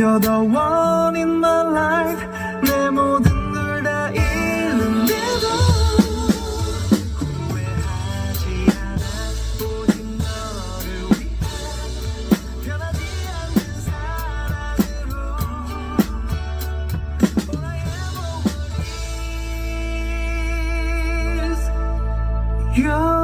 You're the one in my life 내 모든 걸 다 잃은데도 후회하지 않아 오직 너를 위해 변하지 않는 사랑으로 All I ever want is you